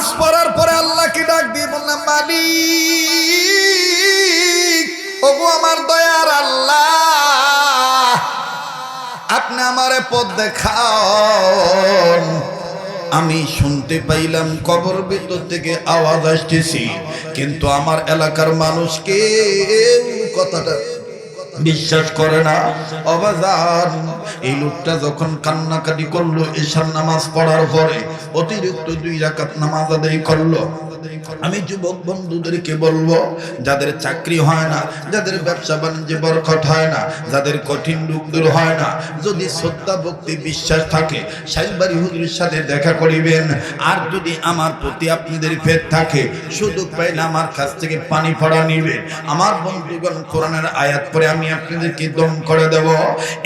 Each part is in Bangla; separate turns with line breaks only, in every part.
নামাজ পড়ার পরে আল্লাহকে ডাক দিয়ে বললাম, মালিক, ওগো আমার দয়ার আল্লাহ, আপনি আমারে পথ দেখান। আমি শুনতে পাইলাম কবর ভিতর থেকে আওয়াজ আসতেছি, কিন্তু আমার এলাকার মানুষকে কথাটা বিশ্বাস করে না। অবাজান, এই লোকটা যখন কান্নাকাটি করল, এশার নামাজ পড়ার পরে অতিরিক্ত দুই রাকাত নামাজ আদায় করল আমি যুবক বন্ধুদেরকে বলব, যাদের চাকরি হয় না, যাদের ব্যবসা বাণিজ্যে বরকট হয় না, যাদের কঠিন রূপ দূর হয় না, যদি শ্রদ্ধা, ভক্তি, বিশ্বাস থাকে সাইবাড়ি হুজুরের সাথে দেখা করিবেন। আর যদি আমার প্রতি আপনাদের ফের থাকে, সুযোগ পাইলে আমার কাছ থেকে পানি পড়া নিবে আমার বন্ধুগণ কোরআনের আয়াত পরে আমি আপনাদেরকে দম করে দেব।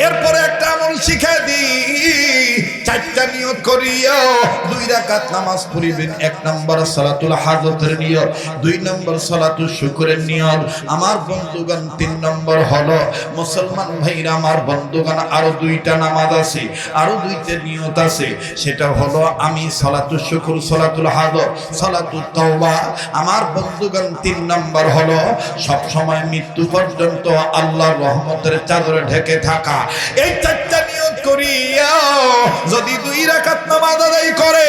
এরপরে একটা আমল শিখাই দিই চারটা নিয়ত করিয়া দুই রাকাত নামাজ পড়িবেন। এক নম্বর সালাতুল হাজতের নিয়ত দুই নম্বর সালাতুল শুকুরের নিয়ত আমার বন্ধুগণ তিন নম্বর হলো, মুসলমান ভাইরা আমার বন্ধুগণ আরও দুইটা নামাজ আছে, আরও দুইটা নিয়ত আছে। সেটা হলো, আমি সালাতুল শুকুর, সালাতুল হাজত সালাতুল তওবা। আমার বন্ধুগণ তিন নম্বর হলো, সব সময় মৃত্যু পর্যন্ত আল্লাহর রহমতের চাদরে ঢেকে থাকা। এই চারটা নিয়ত করিয়া যদি দুই রাকাত নামাজ আদায় করে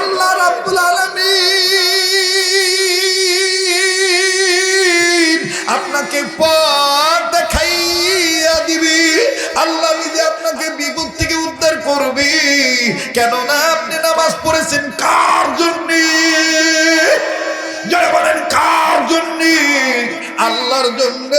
আল্লাহ রাব্বুল আলামিন আপনাকে পথ দেখাইয়া দিবি। আল্লাহ নিজে আপনাকে বিপদ থেকে উদ্ধার করবি। কেননা আপনি নামাজ পড়েছেন কার জন্যে? জয় বলেন কার জন্য? আল্লাহর জন্য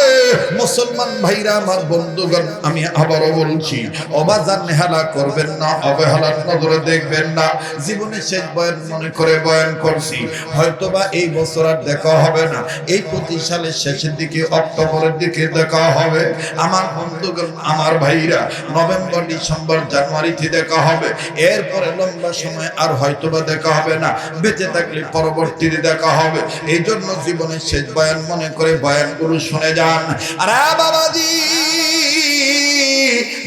মুসলমান ভাইরা, আমার বন্ধুগণ, আমি আবারও বলছি, অবাজান নেহালা করবেন না, অবহেলার নজরে দেখবেন না। জীবনে শেষ বয়ান মনে করে বয়ান করছি, হয়তোবা এই বছর আর দেখা হবে না। এই পঁচিশ সালের শেষের দিকে, অক্টোবরের দিকে দেখা হবে। আমার বন্ধুগণ, আমার ভাইরা, নভেম্বর, ডিসেম্বর, জানুয়ারিতে দেখা হবে। এরপরে লম্বা সময় আর হয়তোবা দেখা হবে না। বেঁচে থাকলে পরবর্তীতে দেখা হবে। এই জন্য জীবনের শেষ বয়ান মনে করে বয়ানগুলো শুনে যান। আরে বাবাজি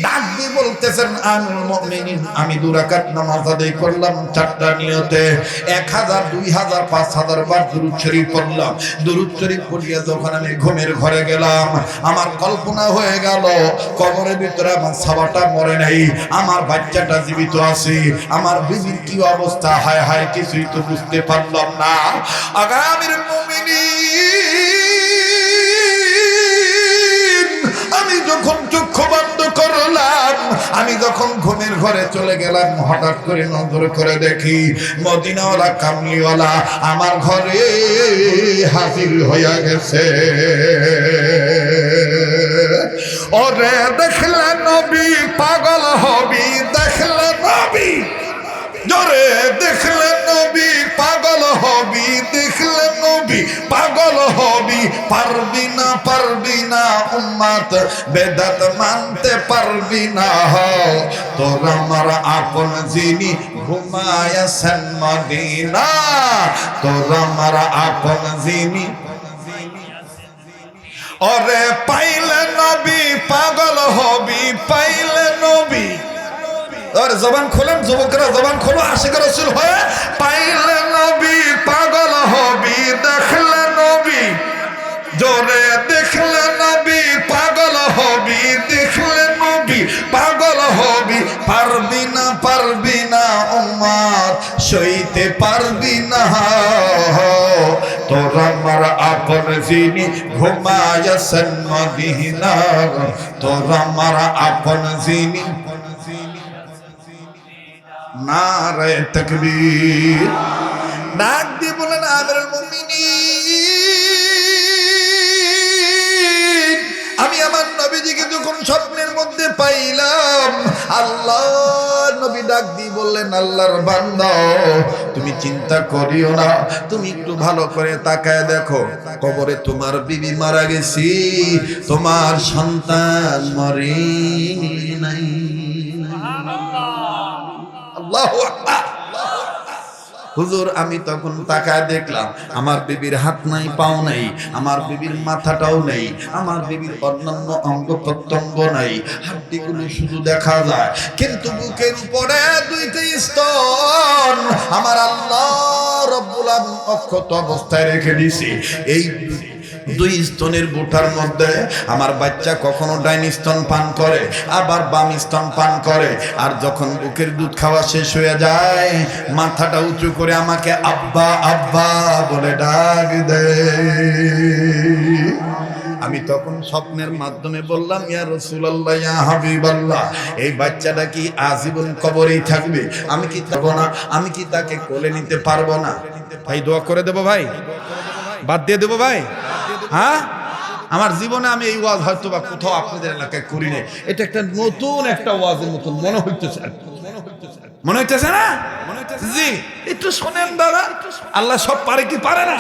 ডাক বলতেছেন আমি দুরাকাত নামাজ আদায় করলাম চারটা নিয়তে। এক হাজার, দুই হাজার, পাঁচ হাজার বার দুরুদ শরীফ পড়লাম। দুরুদ শরীফ পড়িয়া যখন আমি ঘুমের ঘরে গেলাম, আমার কল্পনা হয়ে গেল, কবরের ভিতরে আমার সাবাটা মরে নাই, আমার বাচ্চাটা জীবিত আছে, আমার বিবির কি অবস্থা? হায় হায়, কিছুই তো বুঝতে পারলাম না। আগামীর মুমিনিন যখন চক্ষু বন্ধ করলাম, আমি যখন ঘুমের ঘরে চলে গেলাম, হঠাৎ করে নজর করে দেখি মদিনাওয়ালা কামলিওয়ালা আমার ঘরে হাজির হইয়া গেছে। ওরে দেখলে নবী, পাগল হবি, দেখলে নবী। জোরে, দেখলে নবী, পাগল হবি, দেখলে নবী, পাগল হবি। পারবি না পারবি না উম্মাত, বেদাত মানতে পারবি না হয়। তোর আমার আপন যিনি ঘুমায়াছেন মদিনা, তোর আমার আপন যিনি ওরে পাইলে নবী, পাগল হবি, পাইলে নবী। আর জবান খোলেন, যুবকরা জবান খোলো, আশিক রসুল হয়ে, পাইলে নবী, পাগল হবি, দেখলে নবী। জোরে দেখলে নবী, পাগল হবি। দেখলে নবী, পাগল হবি। পারবি না পারবি না উম্মার সইতে পারবি না। তোর আমার আপন যিনি ঘুমায়াছেন মদিনা তোর আমার আপন যিনি নারে তকবীর। ডাক দিয়ে বলেন, আমিরুল মুমিনিন। আমি আমার নবীজিকে যখন স্বপ্নের মধ্যে পাইলাম আল্লাহ নবী ডাক দিয়ে বললেন আল্লাহর বান্দা তুমি চিন্তা করিও না তুমি একটু ভালো করে তাকায় দেখো কবরে তোমার বিবি মারা গেছি তোমার সন্তান মরে নাই। আল্লাহু আকবার। হুজুর, আমি তখন তাকায় দেখলাম, আমার বিবির হাত নাই, পাও নাই, আমার বিবির মাথাটাও নেই, আমার বিবির অন্যান্য অঙ্গ প্রত্যঙ্গ নাই, হাড্ডিগুলো শুধু দেখা যায়, কিন্তু বুকের উপরে দুইটি স্তন আমার আল্লাহ রব্বুল অক্ষত অবস্থায় রেখে দিছি এই দুই স্তনের বুটার মধ্যে আমার বাচ্চা কখনো ডাইন স্তন পান করে, আবার বাম স্তন পান করে। আর যখন বুকের দুধ খাওয়া শেষ হয়ে যায়, মাথাটা উঁচু করে আমাকে আব্বা আব্বা বলে ডাক দেয় আমি তখন স্বপ্নের মাধ্যমে বললাম, ইয়া রসুলাল্লাহ, ইয়া হাবিবাল্লাহ, এই বাচ্চাটা কি আজীবন কবরেই থাকবে? আমি কি থাকব না? আমি কি তাকে কোলে নিতে পারব না? ভাই, দোয়া করে দেবো ভাই? বাদ দিয়ে দেবো ভাই? হ্যাঁ? আমার জীবনে আমি এই ওয়াজ হয়তো বা কোথাও আপনাদের এলাকায় করি নাই। এটা একটা নতুন একটা ওয়াজের মতন মনে হইতেছে মনে হইতেছে না? জি। একটু শোনেন দাদা। আল্লাহ সব পারে কি পারে না?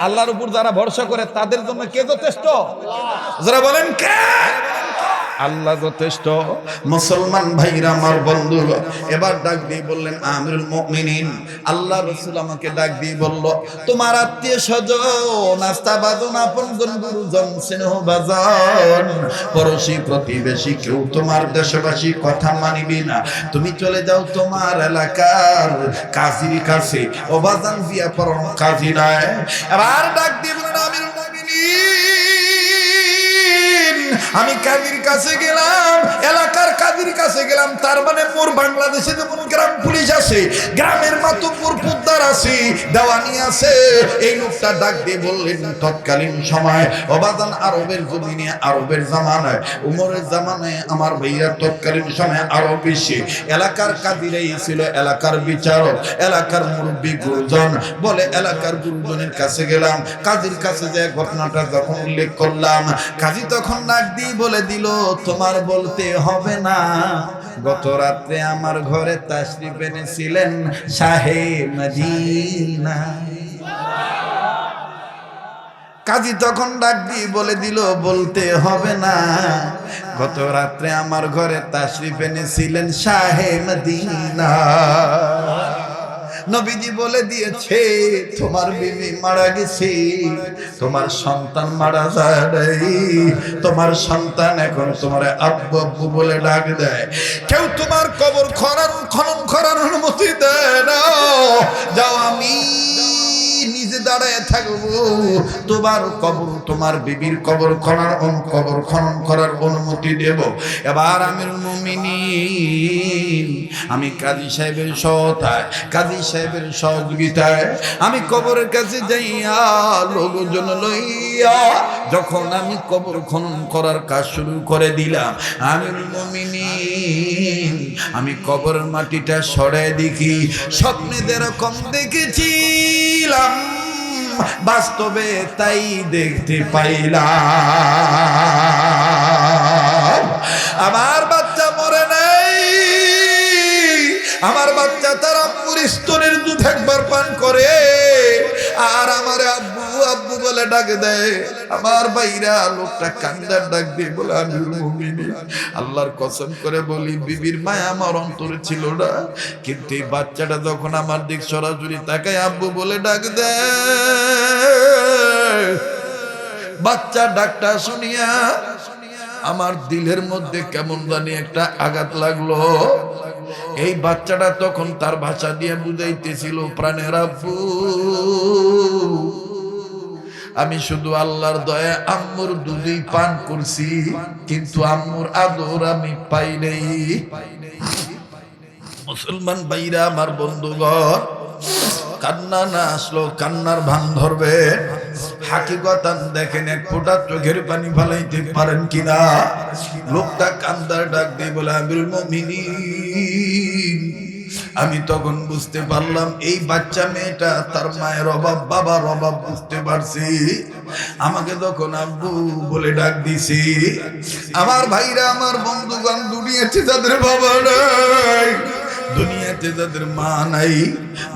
আল্লাহর উপর যারা ভরসা করে তাদের জন্য কে যথেষ্ট? যারা বলেন কে? আল্লাহ যথেষ্ট। মুসলমান ভাইরা, আমার বন্ধু এবার ডাক দিয়ে বললেন, আমিরুল মুমিনিন। আল্লাহ রসুল আমাকে ডাক দিয়ে বলল, তোমার আত্মীয় স্বজন, নাস্তা বাজন, আপন গুরুজন, স্নেহ বাজন, পড়োশি, প্রতিবেশী, কেউ তোমার দেশবাসী কথা মানিবি না। তুমি চলে যাও তোমার এলাকার কাজীর কাছে। ও বাজান দিয়া পরম কাজী নয়। এবার ডাক দিয়ে বললেন, আমিরুল আমি কাজীর কাছে গেলাম, এলাকার কাজীর কাছে গেলাম, তার মানে মোর বাংলাদেশে যেমন গ্রাম পুলিশ আছে, গ্রামের মাতুপুর পুদ্দার আছে, দেওয়ানি আছে, এই লোকটা ডাক দিয়ে বললেন, তৎকালীন সময় অবাদান আরবের জমিনে, আরবের জামানায়, উমরের জামানায় আমার ভাইয়ার তৎকালীন সময় আরও বেশি এলাকার কাজীরাই ছিল এলাকার বিচারক, এলাকার মুরব্বী গুরুজন, বলে এলাকার গুরুজনের কাছে গেলাম কাজীর কাছে যে ঘটনাটা যখন উল্লেখ করলাম, কাজী তখন নাক দিয়ে বলে দিল, তোমার বলতে হবে না। গত রাত্রে আমার ঘরে তাশরিফ এনেছিলেন শাহে মদিনা। কাজী তখন ডাক দিয়ে বলে দিল, বলতে হবে না। গত রাত্রে আমার ঘরে তাশরিফ এনেছিলেন শাহে মদিনা। নবীজি বলে দিয়েছে, তোমার বিবি মারা গেছে, তোমার সন্তান মারা যায়, তোমার সন্তান এখন তোমার আব্বু আব্বু বলে ডাক দেয়। কেউ তোমার কবর খরার খনন করার অনুমতি দেয় না। যাও আমি দাঁড়ায় থাকব, তোমার কবর, তোমার বিবির কবর খনার অন- কবর খনন করার অনুমতি দেব। এবার আমির মুমিনিন, আমি কাজী সাহেবের সহতায়, কাজী সাহেবের সহযোগিতায়, আমি কবরের কাছে যাইয়া লোকজন লইয়া, যখন আমি কবর খনন করার কাজ শুরু করে দিলাম আমির মুমিনিন, আমি কবরের মাটিটা সরাই দেখি, স্বপ্নে যেরকম দেখেছিলাম বাস্তবে তাই দেখতে পাইলাম। আমার বাচ্চা মরে নাই। আমার বাচ্চা তারা পুরিস্তরের দুধ একবার পান করে। বলে ডাকে দেয়, আমার বাইরা লোকটা কান্দার ডাক দিয়ে বলে আমি আল্লাহর কসম করে বলি, বিবির মায় আমার অন্তরে ছিল না। কিন্তু এই বাচ্চাটা যখন আমার দিক সরাসরি তাকায়, আব্বু বলে ডাক দেয়, বাচ্চা ডাকটা শুনিয়া আমার দিলের মধ্যে কেমন জানি একটা আঘাত লাগল। এই বাচ্চাটা তখন তার ভাষা দিয়ে বুঝাইতেছিল, প্রাণের আব্বু আমি শুধু আল্লাহর দয়া আম্মুর দুধই পান করছি, কিন্তু আম্মুর আদর আমি পাই নেই। মুসলমান ভাইরা, আমার বন্ধুগণ, কান্না না আসলো, কান্নার ভান ধরবে। হাকিকতান দেখেন, এক ফোঁটা চোখের পানি ফালাইতে পারেন কিনা? লোকটা কান্দার ডাক দিয়ে বলে, আমিরুল মুমিনিন। আমি তখন বুঝতে পারলাম এই বাচ্চা মেয়েটা তার মায়ের অভাব, বাবার অভাব বুঝতে পারছি। আমাকে তখন আব্বু বলে ডাক দিছি আমার ভাইরা, আমার বন্ধুগণ, দুনিয়াতে তাদের বাবা নাই, দুনিয়াতে যাদের মা নাই,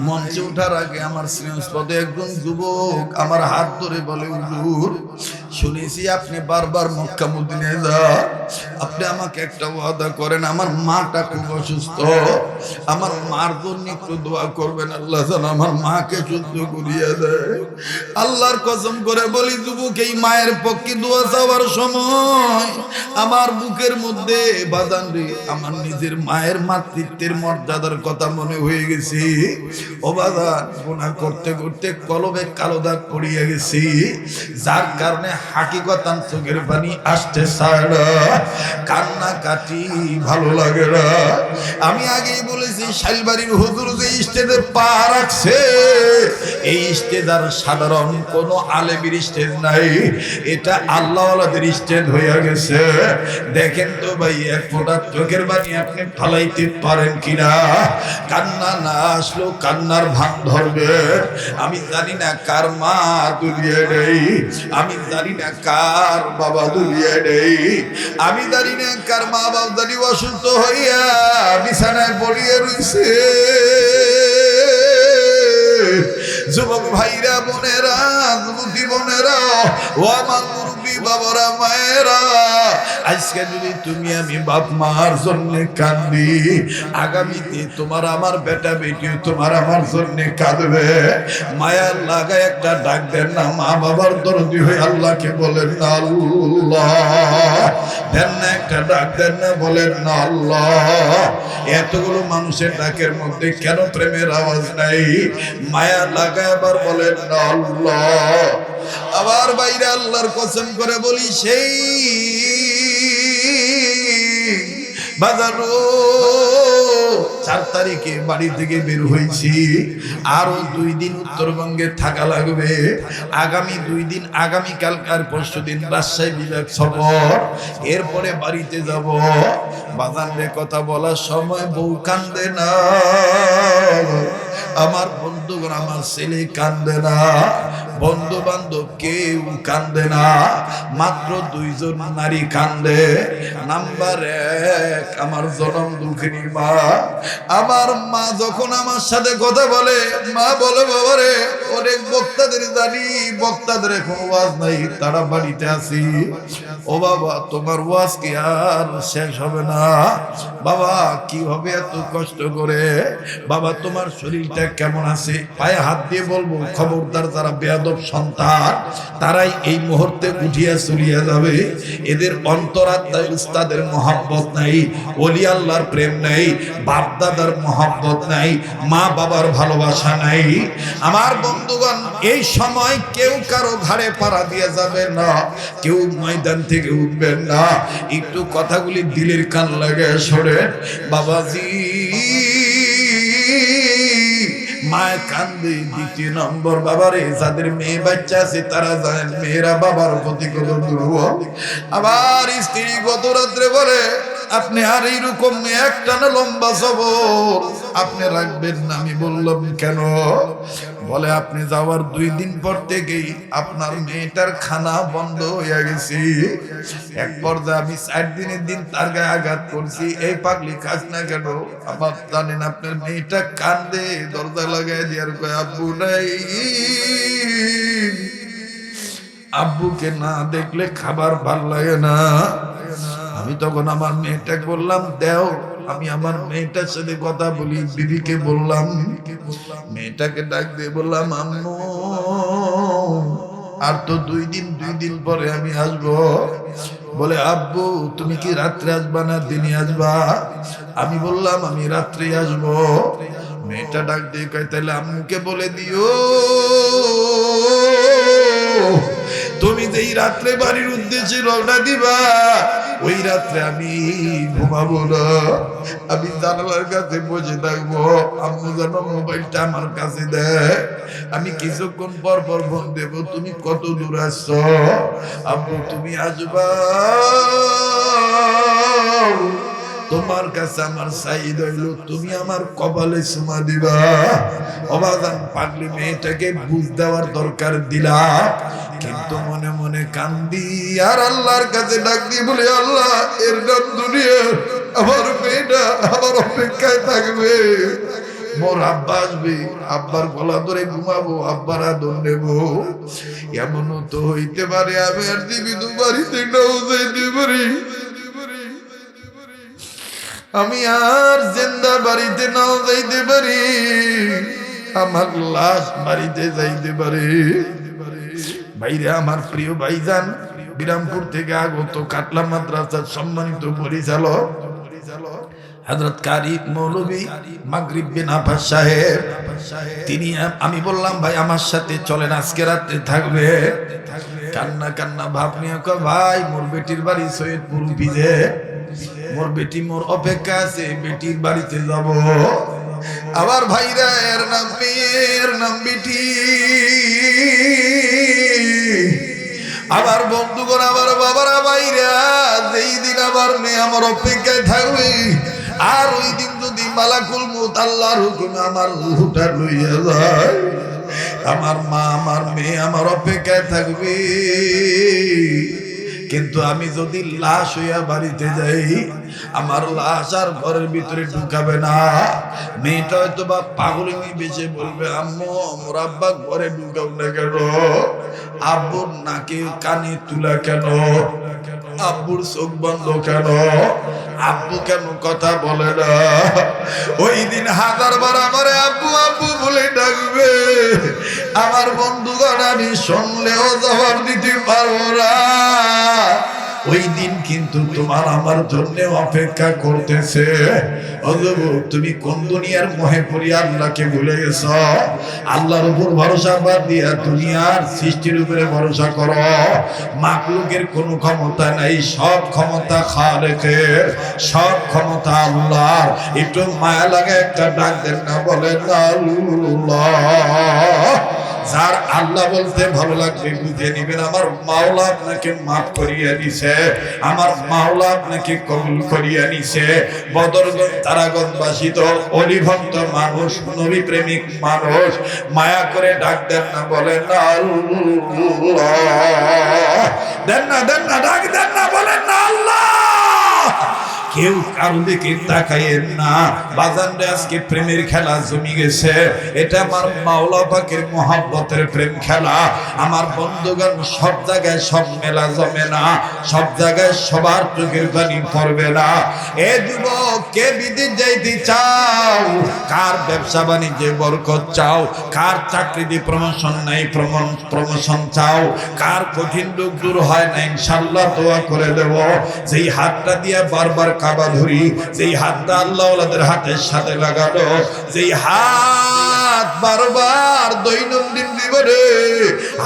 মঞ্চে ওঠার আগে আমার স্নেহস্পদে একজন যুবক আমার হাত ধরে বলে, হুজুর শুনেছি আপনি বারবার মক্কা মদিনায় যান। আপনি আমাকে একটা ওয়াদা করেন, আমার মাটা খুব অসুস্থ। আমার মার জন্য একটু দোয়া করবেন, আল্লাহ আমার মাকে সুস্থ করিয়া দেয়। আল্লাহর কসম করে বলি, যুবক, এই মায়ের পক্ষে দোয়া চাওয়ার সময় আমার বুকের মধ্যে বাদান রে, আমার নিজের মায়ের মাতৃত্বের মর্যাদার কথা মনে হয়ে গেছে। ও বাদান গুণা করতে করতে কলবে কালো দাগ পড়িয়া গেছি। যার কারণে চোখের পানি আসতে না। কান্না কাটি ভালো লাগে না। আমি আগেই বলেছি শাইলবাড়ির হুজুর যে স্টেজে পা রাখছে, এই স্টেজ আর সাধারণ কোন আলেমের স্টেজ নাই। এটা আল্লাহওয়ালাদের স্টেজ হইয়া গেছে। দেখেন তো ভাই, এক ফোঁটা চোখের বাণী আপনি ফালাইতে পারেন কিনা? কান্না না আসলো কান্নার ভান ধরবে। আমি জানি না কার মা দুলিয়ে নেই আমি জানি আমি জানি না কার মা বাবা জানি অসুস্থ হইয়া বিছানায় পড়িয়ে রইছে। যুবক ভাইরা বোনেরা বুদ্ধি বোনেরা, ও আমার মুরব্বী বাবারা, মায়েরা, আজকে যদি তুমি আমি বাপ মার জন্য কান্দি, আগামীতে তোমার আমার বেটা বেটি তোমার আমার জন্য কাঁদবে। মায়ার লাগা একটা ডাক দেন না, মা বাবার দরদি হয়ে আল্লাহকে বলেন না, আল্লাহ। না একটা ডাক দেন না, বলেন না, আল্লাহ। এতগুলো মানুষের ডাকের মধ্যে কেন প্রেমের আওয়াজ নাই? মায়া লাগা আবার বলেন না, আল্লাহ। আবার বাইরে আল্লাহর কসম করে বলি, সেই বাজারো চার তারিখে বাড়ি থেকে বের হয়েছি। আরও দুই দিন উত্তরবঙ্গে থাকা লাগবে। আগামী দুই দিন আগামী কালকার পরশু দিন রাজশাহী বিভাগ সফর। এরপরে বাড়িতে যাব। বাজারে কথা বলার সময় বউ কান্দে না। আমার বন্ধুগণ, আমার ছেলে কান্দে না। বন্ধু বান্ধব কেউ কান্দে না। মাত্র দুইজন নারী কান্দে। নাম্বার এক, আমার জনম দুঃখিনী মা। আমার মা যখন আমার সাথে কথা বলে, মা বলে বাবারে অনেক বক্তাদের জানি, বক্তাদের এখন ওয়াজ নাই, তারা বাড়িতে আসি ও বাবা, তোমার ওয়াজ কি আর শেষ হবে না? বাবা, কি হবে এত কষ্ট করে? বাবা, তোমার শরীরটা কেমন আছে? পায়ে হাত দিয়ে বলব, খবরদার যারা বেয়াদব সন্তান, তারাই এই মুহূর্তে উঠিয়া চলিয়া যাবে। এদের অন্তরাত্মায় উস্তাদের মহাব্বত নাই অলি আল্লাহর প্রেম নাই বাপ দাদার মহাব্বত নাই মা বাবার ভালোবাসা নাই। আমার বন্ধুগণ, এই সময় কেউ কারও ঘাড়ে পাড়া দিয়ে যাবে না, কেউ ময়দান থেকে উঠবেন না। একটু কথাগুলি দিলের কান লাগে সরে বাবাজি। মায়ের কান্দে, দ্বিতীয় নম্বর বাবারে, যাদের মেয়ে বাচ্চা আছে, তারা জানেন মেয়েরা বাবার প্রতি কত আবার স্ত্রী গত রাত্রে বলে আপনি আর এইরকম একটা না লম্বা সবর আপনি রাখবেন না। আমি বললাম, কেন? বলে, আপনি যাওয়ার দুই দিন পর থেকেই আপনার মেয়েটার খানা বন্ধ হয়ে গেছে। এক পর্যায়ে আমি চার দিনের দিন তার গায়ে আঘাত করছি। এই পাগলি খাস না কেন? আমার জানেন আপনার মেয়েটা কান্দে, দরজা লাগাই দিয়ার কয়, আব্বু নাই। আব্বুকে না দেখলে খাবার ভালো লাগে না। আমি তখন আমার মেয়েটাকে বললাম, দেও, আমি আমার মেয়েটার সাথে কথা বলি, বিবিকে বললাম। মেয়েটাকে ডাক দিয়ে বললাম, আম্মু, আর তো দুই দিন দুই দিন পরে আমি আসব। বলে, আব্বু, তুমি কি রাত্রে আসবা না দিনে আসবা? আমি বললাম, আমি রাত্রে আসব। মেয়েটা ডাক দিয়ে কয়, তাহলে আম্মুকে বলে দিও। তুমি যেই রাত্রে বাড়ির উদ্দেশ্যে রওনা দিবা, ওই রাত্রে আমি ঘুমাবো না। আমি জানালার কাছে বসে থাকব। আম্মু যেন মোবাইলটা আমার কাছে দেয়। আমি কিছুক্ষণ পর পর ফোন দেবো, তুমি কত দূর আসছ? আম্মু, তুমি আসবা? তোমার কাছে আমার সাইদ হইল, তুমি আমার কপালে সুমা দিবা। অবাদান পাগলি মেয়েটাকে বুঝ দেওয়ার দরকার দিলা। কিন্তু মনে মনে কান্দি, আর আল্লাহর কাছে ডাক দিয়ে বলি, আল্লাহ, এর নাম দুনিয়া আমার মেয়েটা আমার অপেক্ষায় থাকবে। মোর আব্বা আসবে, আব্বার গলা ধরে ঘুমাবো, আব্বার আদর নেব। এমনও তো হইতে পারে, আমি আর জীবিত বাড়িতে নাও যাইতে পারি। আমি আর জিন্দা বাড়িতে নাও যাইতে পারি, আমার লাশ বাড়িতে যাইতে পারে। ভাইরে আমার প্রিয় ভাইজান, বিরামপুর থেকে আগত কাটলা মাদ্রাসার সম্মানিত পরিচালক তিনি, আমি বললাম, ভাই, আমার সাথে চলেন, আজকে রাত্রে থাকবে। কান্না কান্না, ভাব নিয়ে ভাই, মোর বেটির বাড়ি সৈয়দপুর বিজে মোর বেটি মোর অপেক্ষা আছে, বেটির বাড়িতে যাব। আবার ভাইরা, এর নাম মেয়ের নাম বেটি। আবার বন্ধুগণ আমার বাবারা বাইরা যেই দিন আবার মেয়ে আমার অপেক্ষায় থাকবে, আর ওই দিন যদি মালাকুল মুত আল্লাহর হুকুমে আমার রুহুটা লইয়া যায়, আমার মা, আমার মেয়ে আমার অপেক্ষায় থাকবে। কিন্তু আমি যদি লাশ হইয়া বাড়িতে যাই, আমার লাশ আর ঘরের ভিতরে ঢুকাবে না। মেয়েটা হয়তো বা পাগল বেঁচে বলবে, আম্মু আমার আব্বা ঘরে ঢুকাও না কেন? আব্বুর নাকি কানে তুলা কেন? আব্বুর চোখ বন্ধ কেন? আব্বু কেন কথা বলে না? ওই দিন হাজার বার আমার আব্বু আব্বু বলে ডাকবে। আমার বন্ধুগণ, আমি শুনলেও জবাব দিতে পারব না। ওই দিন কিন্তু তোমার আমার জন্য অপেক্ষা করতেছে। তুমি কোন দুনিয়ার মোহে পড়ি আল্লাহকে ভুলে গেছ? আল্লাহর উপর ভরসা বাদ দিয়া দুনিয়ার সৃষ্টির উপরে ভরসা করো। মাকলুকের কোনো ক্ষমতা নাই, সব ক্ষমতা খালেকের, সব ক্ষমতা আল্লাহর। একটু মায়া লাগে, একটা ডাক দেন না, বলেন আল্লাহ। যার আল্লাহ বলতে ভালো লাগবে বুঝে নিবেন, আমার মাওলা আপনাকে মাফ করিয়া দিছে, আমার মাওলা আপনাকে কবুল করিয়া নিছে বদরগঞ্জ তারাগঞ্জবাসী তো অলিভক্ত মানুষ, নবী প্রেমিক মানুষ, মায়া করে ডাক দেন না, বলেন না দেন না দেন না, ডাক দেন না আল্লাহ কেউ কারও দিকে তাকাইয়েন না। বাজানরে আজকে প্রেমের খেলা জমি গেছে। এটা আমার মাওলা পাকের মহাব্বতের প্রেম খেলা। আমার বন্ধুগণ সব জায়গায় সব মেলা জমে না। সব জায়গায় সবার চোখের পানি পড়বে না। এ যুবক, কে বিদেশ যাইতে চাও? কার ব্যবসা বাণিজ্যে বরকত চাও? কার চাকরিতে প্রমোশন নাই প্রমোশন চাও? কার কঠিন রোগ দূর হয় না ইনশাল্লাহ দোয়া করে দেব। যেই হাতটা দিয়ে বারবার কাবা ধরি যেই হাতটা আল্লাহ ওলাদের হাতের সাথে লাগানো যেই হাত বারবার দৈনন্দিন জীবনে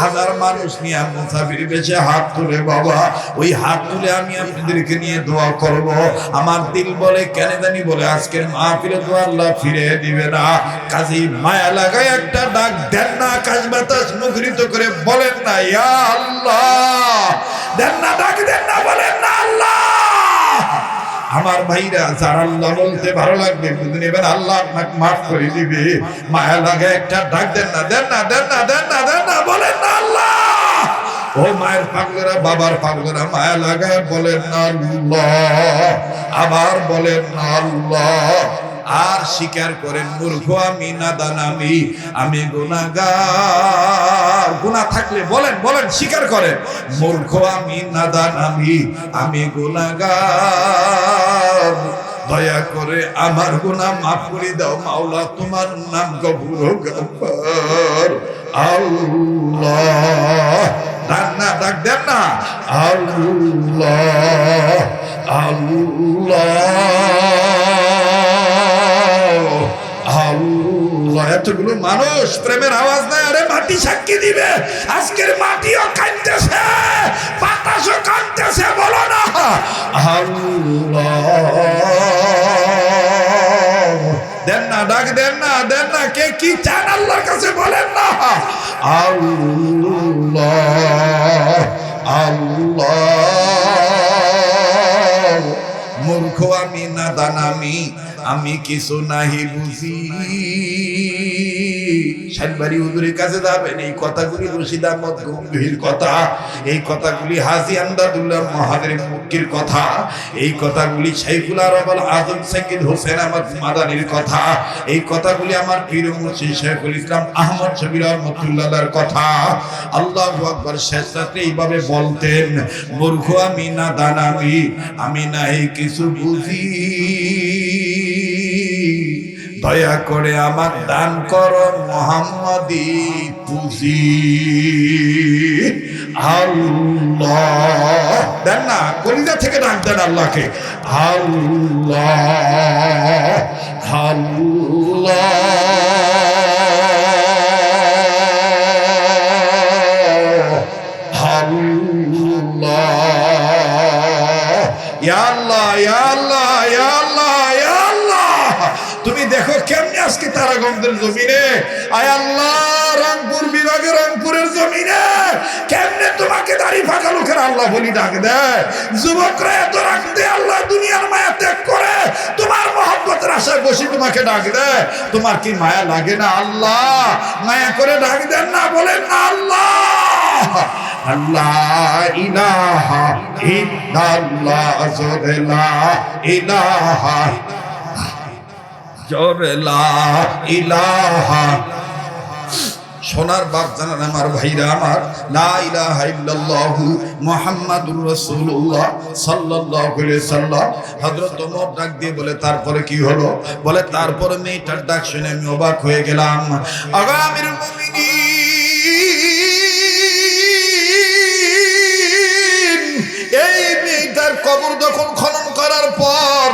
হাজার মানুষ নিয়ে মুসাফির বেশে হাত তুলে, বাবা, ওই হাত তুলে আমি আপনাদেরকে নিয়ে দোয়া করব। আমার দিল বলে, কেন জানি বলে, আজকের মাহফিলে তো আল্লাহ ফিরে দিবে না। কাজী মায়া লাগায় একটা ডাক দেন না আকাশ বাতাস মুখরিত করে বলেন না, ইয়া আল্লাহ। দেন না, ডাক দেন না, বলেন না, আল্লাহ। আমার ভাইরা, যার আল্লাহ বলতে ভালো লাগবে কিন্তু এবার আল্লাহ আপনাকে মাফ করে দিবে। মায়া লাগে একটা ডাক দেন না দেন না দেন না দেন না দেন না, বলেন না আল্লাহ! ও মায়ের পাগলেরা, বাবার পাগলেরা মায়া লাগায় বলেন না আল্লাহ। আবার বলেন না আল্লাহ। আর স্বীকার করেন, মূর্খ আমি, নাদান আমি আমি গুনাগার গুনাহ থাকলে বলেন বলেন, স্বীকার করেন, মূর্খ আমি, নাদান আমি আমি গুনাগার দয়া করে আমার গুনাহ মাফ করে দাও, মাওলা, তোমার নাম গফুর গফার ডাক না, ডাক দেন না। আল্লাহ আল্লাহ। আল্লাহ, এতগুলো মানুষ প্রেমের আওয়াজ নাই, আরে মাটি সাক্ষী দিবে। আজকের মাটিও কাঁদতেছে, বাতাসও কাঁদতেছে, বলো না। দেন না, ডাক দেন না দেন না, কে কি চান আল্লাহর কাছে বলেন না। আল্লাহ আল্লাহ। মূর্খ আমি, নাদান আমি আমি কিছু নাহি বুঝি। শালবাড়ি হুজুরের কাছে যাবেন, এই কথাগুলি রশিদ আহমদ গম্ভীর কথা। এই কথাগুলি হাজি আমদাদুল্লাহ মহাদের মুক্তির কথা। এই কথাগুলি শাইখুল আরবাল আজম সাকিদ হোসেন আহমদ মাদানির কথা। এই কথাগুলি আমার পীর মুর্শিদ শেখুল ইসলাম আহমদ শবির রহমতুল্লাহর কথা। আল্লাহ আকবর, শেষ রাত্রে এইভাবে বলতেন, মূর্খ আমি না দান আমি নাই কিছু বুঝি। দয়া করে আমার দান কর মোহাম্মদি পুঁজি। আল্লাহ। দেন না, কলিজা থেকে ডাক দেন আল্লাহকে। আল্লাহ। আল্লাহ। আল্লাহ। আল্লাহ দেখো কেমনে আজকে তারাগঞ্জের জমিনে? আয় আল্লাহ, রংপুর বিভাগে রংপুরের জমিনে। কেমনে তোমাকে দাড়ি ফাঁকা লোকের আল্লাহ বলি ডাক দেয়? যুবকরা এত রাখতে আল্লাহ দুনিয়ার মায়া ত্যাগ করে। তোমার মহব্বতের আশায় বসে তোমাকে ডাক দেয়। তোমার কি মায়া লাগে না আল্লাহ? মায়া করে ডাক দেন না, বলেন না, আল্লাহ। আল্লাহ, ইলাহা ইল্লাল্লাহ সোনার বাপ জানান আমার ভাইরা আমার, লা ইলাহা ইল্লাল্লাহু মুহাম্মাদুর রাসূলুল্লাহ ডাক দিয়ে বলে, তারপরে কি হলো? বলে, তারপরে মেয়েটার ডাক শুনে আমি অবাক হয়ে গেলাম। মুমিনিন, এই মেয়েটার কবর যখন খনন করার পর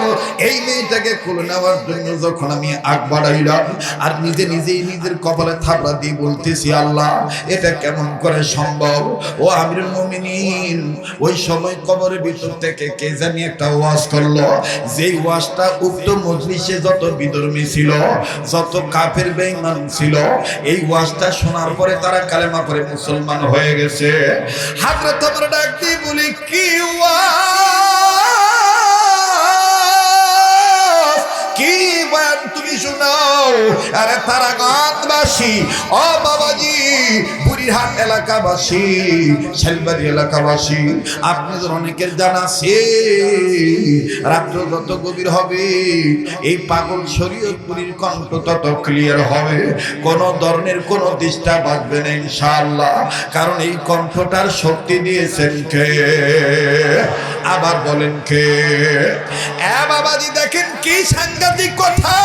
এই মেয়েটাকে খুলে নেওয়ার জন্য যখন আমি আগ বাড়াইলাম, আর নিজে নিজেই নিজের কপালে থাপড়া দিয়ে বলতেছি, আল্লাহ, এটা কেমন করে সম্ভব? ও আমিরুল মুমিনিন। ওই সময় কবরের ভিতর থেকে কে জানি একটা ওয়াজ করল, যেই ওয়াজটা উক্ত মজলিসে যত বিধর্মী ছিল, যত কাফের বেঈমান ছিল, এই ওয়াজটা শোনার পরে তারা কালেমা করে মুসলমান হয়ে গেছে। হাজরত আমরা ডাক দিয়ে বলি, কি ওয়াজ? কি বয়ান তুমি শোনাও? আরে তারা গানবাসী ও বাবাজি বুড়িরহাট এলাকাবাসী, শালবাড়ি এলাকাবাসী আপনাদের অনেকের জানা আছে, রাত্র যত গভীর হবে, এই পাগল শরীয়তপুরীর কণ্ঠ তত ক্লিয়ার হবে। কোন ধরনের কোনো দিশটা বাঁচবে না, ইনশাআল্লাহ। কারণ এই কণ্ঠটার শক্তি দিয়েছেন কে? আবার বলেন কে? এ বাবাজি, দেখেন কি সাংঘাতিক কথা।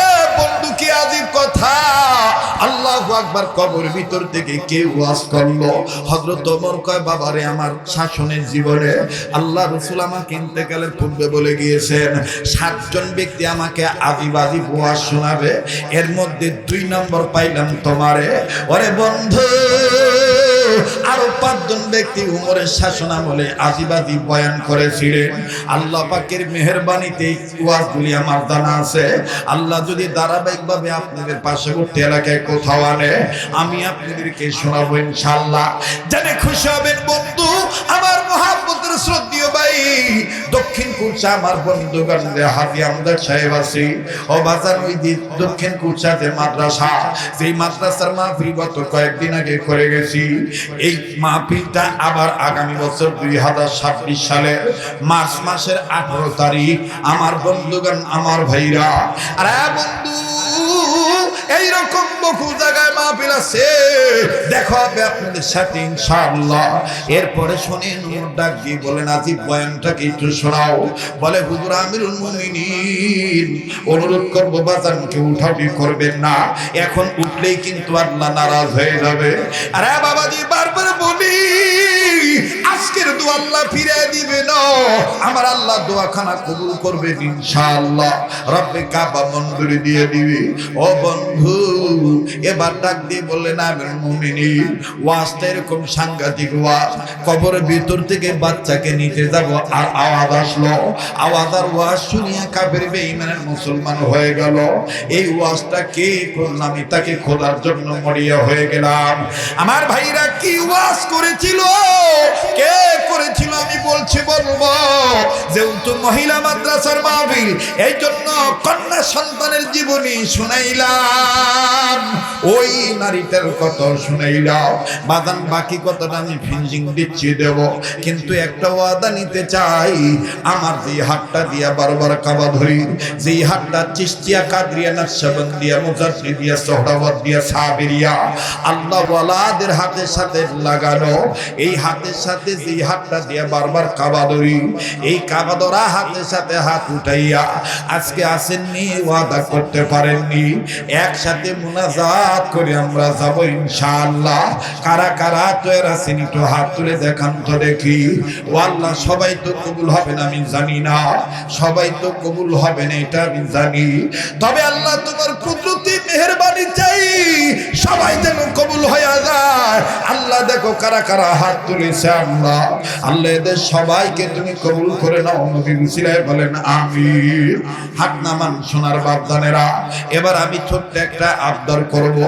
এ বন্ধু কি আজিব কথা। আল্লাহ আকবার কবর ভিতর থেকে কে ওয়াজ করল। হজরত ওমর কয়, বাবারে, আমার শাসনের জীবনে আল্লাহ রসুল আমাকে ইন্তেকালের পূর্বে বলে গিয়েছেন, সাতজন ব্যক্তি আমাকে আদিবাদি ওয়াজ শোনাবে, এর মধ্যে দুই নম্বর পাইলাম তোমারে। ওরে বন্ধু! আরও পাঁচজন ব্যক্তি উমরের শাসন আমলে আজিবাজি বয়ান করেছিলেন আল্লাহ পাকের মেহরবানিতে ওয়াজগুলি আমার জানা আছে। আল্লাহ যদি ধারাবাহিকভাবে আপনাদের পার্শ্ববর্তী এলাকায় কোথাও আনে, আমি আপনাদেরকে শোনাবো ইনশাল্লাহ জানে খুশি হবেন বন্ধু। শ্রদ্ধীয় দক্ষিণ আমার বন্ধুগণ হাতি সাহেব আছে। ও বাজার ওই যে দক্ষিণ কুচাতে মাদ্রাসা। সেই মাদ্রাসার মাহফিল গত কয়েকদিন আগে করে গেছি। এই মাহফিলটা আবার আগামী বছর দুই হাজার সালের মার্চ মাসের আঠারো তারিখ। আমার বন্ধুগণ, আমার ভাইরা। আরে বন্ধু, এইরকম বহু জায়গায় মাহফিল আছে। হবে আপনাদের সাথে, ইনশাআল্লাহ। এরপরে শুনে নূর ডাক দিয়ে বলেন, আজিব বয়ানটাকে একটু শোনাও। বলে, হুজুর আমিরুল মুমিনিন, অনুরোধ করব বাজানকে উঠাউটি করবেন না। এখন উঠলেই কিন্তু আল্লাহ নারাজ হয়ে যাবে। আরে বাবাজি, বারবার বলি। আজকের দোয়া আল্লাহ ফিরে দিবে না। আমার আল্লাহ দোয়াখানা কবুল করবে ইনশাআল্লাহ। রব্বে কাবা মঞ্জুরি দিয়ে দিবে। ও বন্ধু, এবার ডাক দিয়ে বললেন ওয়াজটা এরকম সাংঘাতিক ওয়াজ। কবরের ভিতর থেকে বাচ্চাকে নিতে যাব, আর আওয়াজ আসলো। আওয়াজ আর ওয়াজ শুনিয়া কাফের বেঈমানের মুসলমান হয়ে গেল। এই ওয়াজটা কে করলাম আমি তাকে খোদার জন্য মরিয়া হয়ে গেলাম। আমার ভাইরা কি ওয়াজ করেছিল? কে বলছি বলব যেহেতু মহিলা মাদ্রাসার মাহফিল এই জন্য কন্যা সন্তানের জীবনী শুনাইলাম। ওই নারীটার কথা শুনাইলাম। বাদান বাকি কথাটা আমি ফিনিশিং দিচ্ছি দেব। কিন্তু একটা ওয়াদা নিতে চাই। আমার যে হাতটা দিয়া বারবার কাবা ধরি যেই হাতটা চিস্তিয়া কাদরিয়া নকশবন্দিয়া মুজাদ্দি দিয়া সোহরাওয়াত দিয়া সাবিরিয়া, আল্লাহ ওয়ালাদের হাতের সাথে লাগানো। এই হাতের সাথে যেই হাতটা দিয়া বারবার কাবা ধরি, এই কাবা ধরা হাতের সাথে হাত উঠাইয়া আজকে আসেননি, ওয়াদা করতে পারেননি। একসাথে মুনাজাত করে আমরা যাব ইনশাআল্লাহ। কারা কারা তো এরা আছেন, একটু হাত তুলে দেখান তো দেখি। ও আল্লাহ, সবাই তো কবুল হবে না, আমি জানি না। সবাই তো কবুল হবে না, এটা আমি জানি। তবে আল্লাহ তোমার কুদরতি মেহেরবানি চাই, সবাই যেন কবুল হয়ে যায়। আল্লাহ দেখো কারা কারা হাত তুলেছে আল্লাহ আল্লাহ এদের সবাইকে তুমি কবুল করে নাও, নবী মুসিলায় বলেন আমি হাত নামান সোনার বাপদানেরা, এবার আমি ছোট্ট একটা আবদার করব।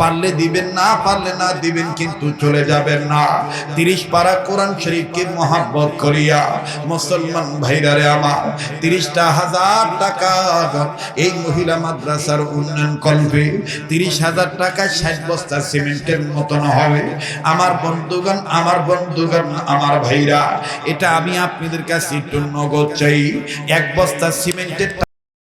পারলে দিবেন, না পারলে না দিবেন, কিন্তু চলে যাবেন না। তিরিশ পারা কোরআন শরীফকে মহাব্বত করিয়া, মুসলমান ভাইরারে আমার, তিরিশটা হাজার টাকা এই মহিলা মাদ্রাসার উন্নয়ন কল্পে তিরিশ হাজার টাকা ষাট বস্তা সিমেন্টের মতন হবে। আমার বন্ধুগণ আমার বন্ধুগণ, আমার ভাইরা, এটা আমি আপনাদের কাছে একটু নগদ চাই। এক বস্তা সিমেন্টের